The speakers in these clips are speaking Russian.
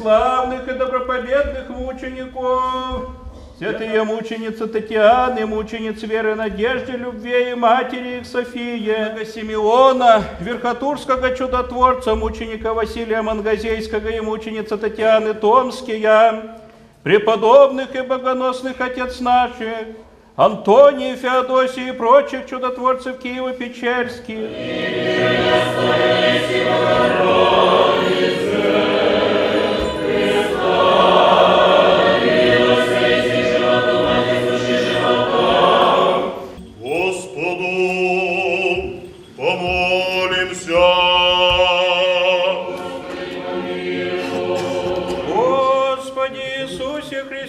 славных и доброповедных мучеников, святые мученицы Татьяны, мучениц веры, надежды, любви и матери их Софии, Симеона, Верхотурского чудотворца, мученика Василия Мангазейского и мученицы Татьяны Томския, преподобных и богоносных отец наших, Антония, Феодосии и прочих чудотворцев Киева-Печерских,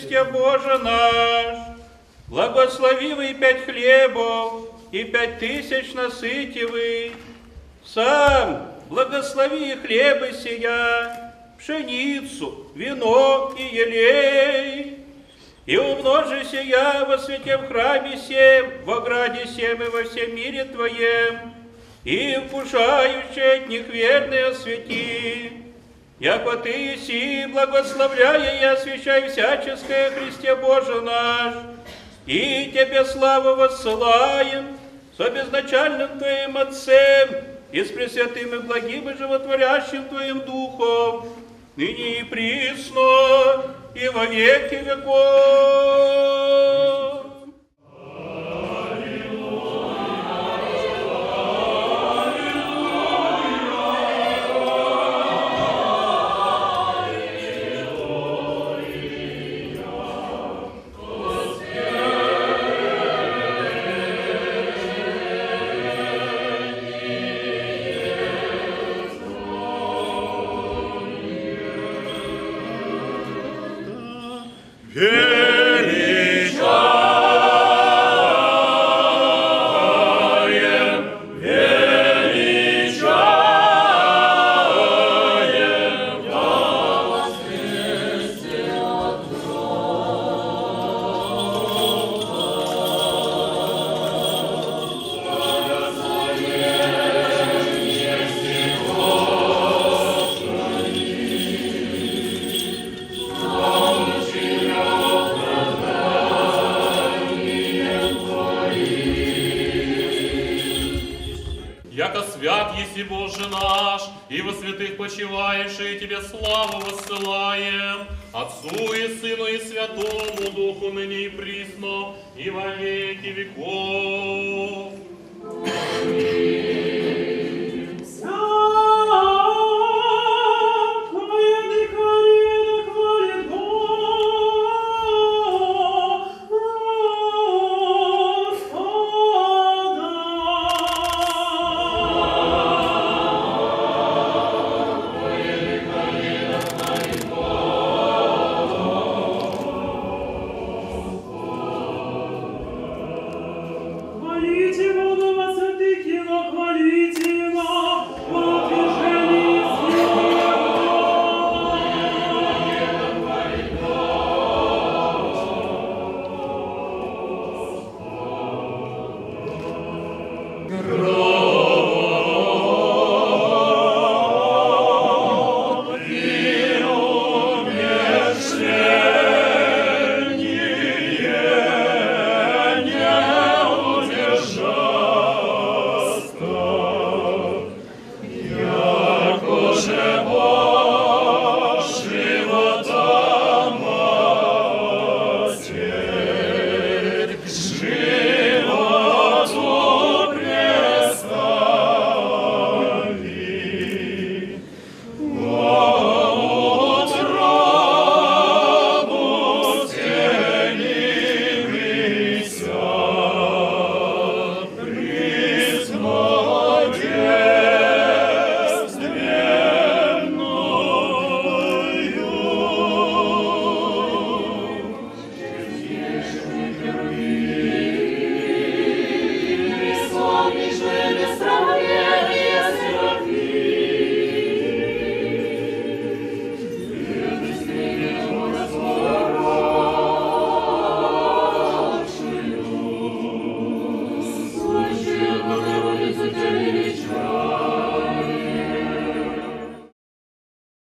Христе Боже наш, благословивый пять хлебов и пять тысяч насытивый, сам благослови и хлебы сия, пшеницу, вино и елей, и умножи сия во святе в храме сем, в ограде сем и во всем мире Твоем, и вкушающие от них верные освети. Яко Ты еси, благословляя и освящай всяческое Христе Боже наш, и Тебе славу воссылаем с обезначальным Твоим Отцем и с Пресвятым и благим и животворящим Твоим Духом, ныне и присно, и во веки веков. Еси Боже наш, и во святых почиваешь, и Тебе славу воссылаем, Отцу и Сыну и Святому Духу ныне и присно, и во веки веков.